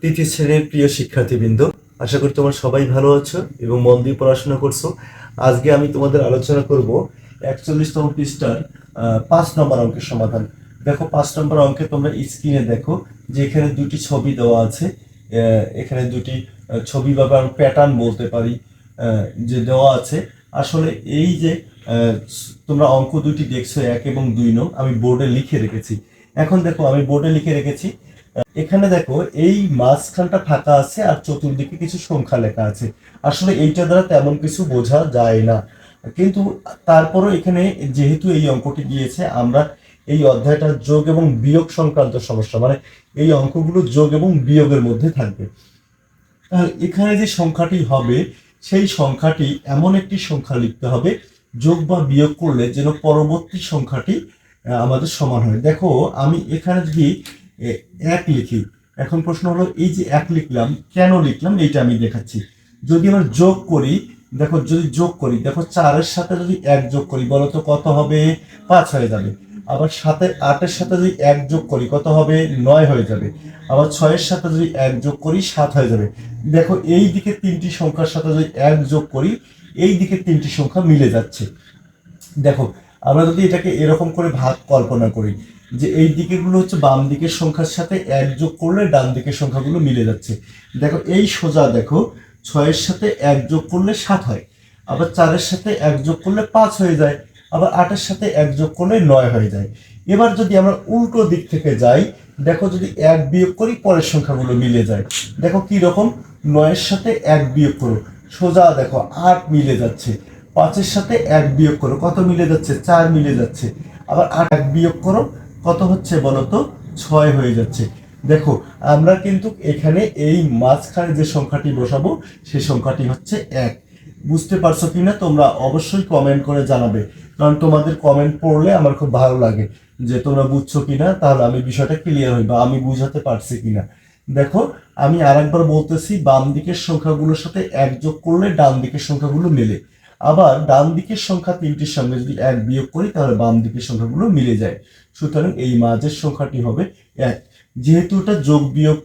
তৃতীয় শ্রেণির প্রিয় শিক্ষার্থীবৃন্দ, আশা করি তোমরা সবাই ভালো আছো এবং মন দিয়ে পড়াশোনা করছ। আজকে আমি তোমাদের আলোচনা করব একচল্লিশতম পৃষ্ঠার পাঁচ নম্বর অঙ্কের সমাধান। দেখো, পাঁচ নম্বর অঙ্কে তোমরা স্ক্রিনে দেখো যে এখানে দুটি ছবি দেওয়া আছে। এখানে দুটি ছবি বা প্যাটার্ন বলতে পারি যে দেওয়া আছে। আসলে এই যে তোমরা অঙ্ক দুটি দেখছ, এক এবং দুই নং, আমি বোর্ডে লিখে রেখেছি। এখন দেখো, আমি বোর্ডে লিখে রেখেছি এখানে দেখো, এই মাঝখানটা ফাঁকা আছে আর চতুর্দিকে কিছু সংখ্যা লেখা আছে। আসলে এইটা দ্বারা তেমন কিছু বোঝা যায় না। কিন্তু তারপরও এখানে যেহেতু এই অঙ্কটি দিয়েছে, আমরা এই অধ্যায়টা যোগ এবং বিয়োগ সংক্রান্ত সমস্যা মানে এই অঙ্কগুলো যোগ এবং বিয়োগের মধ্যে থাকবে। এখানে যে সংখ্যাটি হবে, সেই সংখ্যাটি এমন একটি সংখ্যা লিখতে হবে, যোগ বা বিয়োগ করলে যেন পরবর্তী সংখ্যাটি আমাদের সমান হয়। দেখো, আমি এখানে যদি এক লিখি। এখন প্রশ্ন হলো, এই যে এক লিখলাম, কেন লিখলাম? এইটা আমি দেখাচ্ছি। যদি আমরা যোগ করি, দেখো, যদি যোগ করি, দেখো, চারের সাথে যদি এক যোগ করি, বলো তো কত হবে? পাঁচ হয়ে যাবে। আবার সাথে আটের সাথে যদি এক যোগ করি, কত হবে? নয় হয়ে যাবে। আবার ছয়ের সাথে যদি এক যোগ করি, সাত হয়ে যাবে। দেখো, এই দিকে তিনটি সংখ্যার সাথে যদি এক যোগ করি, এই দিকে তিনটি সংখ্যা মিলে যাচ্ছে। দেখো আমরা যদি এটাকে এরকম করে ভাগ কল্পনা করি যে এই দিকেগুলো হচ্ছে বাম দিকের সংখ্যার সাথে এক যোগ করলে ডান দিকের সংখ্যাগুলো মিলে যাচ্ছে। দেখো, এই সোজা দেখো, ছয়ের সাথে এক যোগ করলে সাত হয়, আবার চারের সাথে এক যোগ করলে পাঁচ হয়ে যায়, আবার আটের সাথে এক যোগ করলে নয় হয়ে যায়। এবার যদি আমরা উল্টো দিক থেকে যাই, দেখো যদি এক বিয়োগ করি, পরের সংখ্যাগুলো মিলে যায়। দেখো কি রকম? নয়ের সাথে এক বিয়োগ করো। সোজা দেখো, আট মিলে যাচ্ছে। পাঁচের সাথে এক বিয়োগ করো। কত মিলে যাচ্ছে? চার মিলে যাচ্ছে। আবার আট এক বিয়োগ করো। কত হচ্ছে বলো তো? ছয় হয়ে যাচ্ছে। দেখো, আমরা কিন্তু এখানে এই মাঝখানে যে সংখ্যাটি বসাবো, সেই সংখ্যাটি হচ্ছে এক। বুঝতে পারছ কি না তোমরা অবশ্যই কমেন্ট করে জানাবে। কারণ তোমাদের কমেন্ট পড়লে আমার খুব ভালো লাগে যে তোমরা বুঝছ কি না তাহলে আমি বিষয়টা ক্লিয়ার হই বা আমি বুঝাতে পারছি কিনা। দেখো, আমি আরেকবার বলতেছি বাম দিকের সংখ্যাগুলোর সাথে এক যোগ করলে ডান দিকের সংখ্যাগুলো মেলে। আবার ডান দিকের সংখ্যা তিনটির সঙ্গে যদি এক বিয়োগ করি, তাহলে বাম দিকের সংখ্যাগুলো মিলে যায়। সুতরাং এই মাঝের সংখ্যাটি হবে এক। যেহেতু এটা যোগ বিয়োগ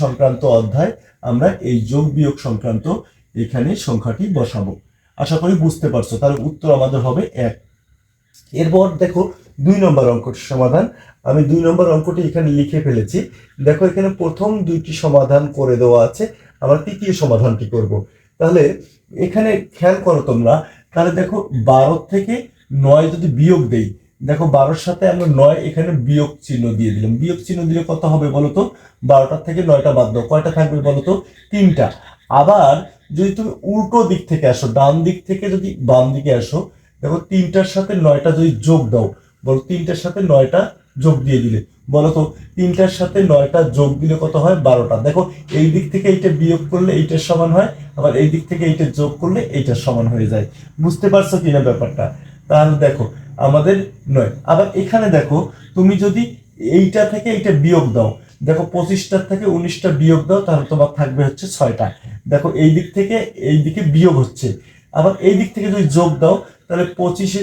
সংক্রান্ত অধ্যায়, আমরা এই যোগ বিয়োগ সংক্রান্ত এখানে সংখ্যাটি বসাবো। আশা করি বুঝতে পারছ তাহলে উত্তর আমাদের হবে এক। এরপর দেখো দুই নম্বর অঙ্কটির সমাধান। আমি দুই নম্বর অঙ্কটি এখানে লিখে ফেলেছি। দেখো এখানে প্রথম দুইটি সমাধান করে দেওয়া আছে। আমরা তৃতীয় সমাধানটি করব। তাহলে এখানে খেয়াল করো তোমরা, তাহলে দেখো বারো থেকে নয় যদি বিয়োগ দেই, দেখো বারোর সাথে আমরা নয় এখানে বিয়োগ চিহ্ন দিয়ে দিলাম। বিয়োগ চিহ্ন দিলে কত হবে বলো তো? বারোটার থেকে নয়টা বাদ দাও। কয়টা থাকবে বলো তো? তিনটা। আবার যদি তুমি উল্টো দিক থেকে আসো, ডান দিক থেকে যদি বাম দিকে আসো, দেখো তিনটার সাথে নয়টা যদি যোগ দাও, বলো তিনটার সাথে নয়টা যোগ দিয়ে দিলে বলো তো তিনটার সাথে নয়টা যোগ দিলে কত হয়? বারোটা। দেখো, এই দিক থেকে এইটা বিয়োগ করলে এইটার সমান হয়, আবার এই দিক থেকে এইটা যোগ করলে এইটার সমান হয়ে যায়। বুঝতে পারছ কিনা ব্যাপারটা? তাহলে দেখো, আমাদের নয়। আবার এখানে দেখো, তুমি যদি এইটা থেকে এইটা বিয়োগ দাও, দেখো পঁচিশটার থেকে উনিশটা বিয়োগ দাও, তাহলে তোমার থাকবে হচ্ছে ছয়টা। দেখো, এই দিক থেকে এই দিকে বিয়োগ হচ্ছে। আবার এই দিক থেকে যদি যোগ দাও তাহলে পঁচিশে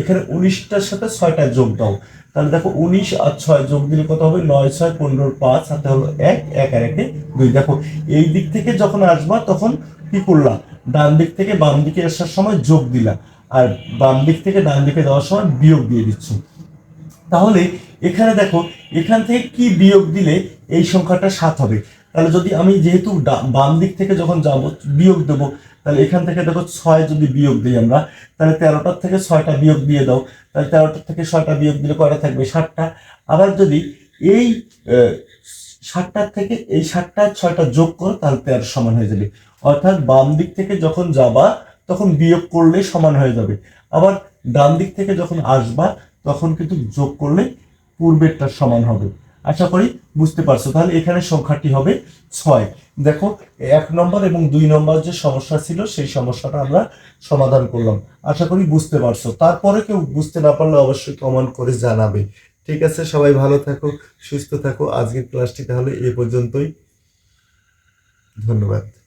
এখানে উনিশটার সাথে ছয়টা যোগ দাও। তাহলে দেখো উনিশ আর ছয় যোগ দিলে কত হবে? নয়, ছয়, পনেরো, পাঁচ হাতে হলো এক এক আর একে দুই। দেখো, এই দিক থেকে যখন আসবা, তখন কি করলাম ডান দিক থেকে বাম দিকে আসার সময় যোগ দিলা। আর বাম দিক থেকে ডান দিকে যাওয়ার সময় বিয়োগ দিয়ে দিচ্ছ। তাহলে এখানে দেখো, এখান থেকে কি বিয়োগ দিলে এই সংখ্যাটা সাত হবে? তাহলে যদি আমি যেহেতু বাম দিক থেকে যখন যাব, বিয়োগ দেবো, তাহলে এখান থেকে দেখো ছয় যদি বিয়োগ দিই আমরা, তাহলে তেরোটার থেকে ছয়টা বিয়োগ দিয়ে দাও, তাহলে তেরোটার থেকে ছয়টা বিয়োগ দিলে কয়টা থাকবে? ষাটটা আবার যদি এই ষাটটার থেকে, এই ষাটটা ছয়টা যোগ করো, তাহলে তেরো সমান হয়ে যাবে। অর্থাৎ বাম দিক থেকে যখন যাবা, তখন বিয়োগ করলে সমান হয়ে যাবে। আবার ডান দিক থেকে যখন আসবা, তখন কিন্তু যোগ করলে পূর্বেরটার সমান হবে। আশা করি বুঝতে পারছ। তাহলে এখানে সংখ্যাটি হবে ছয়। দেখো, এক নম্বর এবং দুই নম্বর যে সমস্যা ছিল, সেই সমস্যাটা আমরা সমাধান করলাম। আশা করি বুঝতে পারছ। তারপরে কেউ বুঝতে না পারলে অবশ্যই কমেন্ট করে জানাবে। ঠিক আছে, সবাই ভালো থাকো, সুস্থ থাকো। আজকের ক্লাসটি তাহলে এ পর্যন্তই। ধন্যবাদ।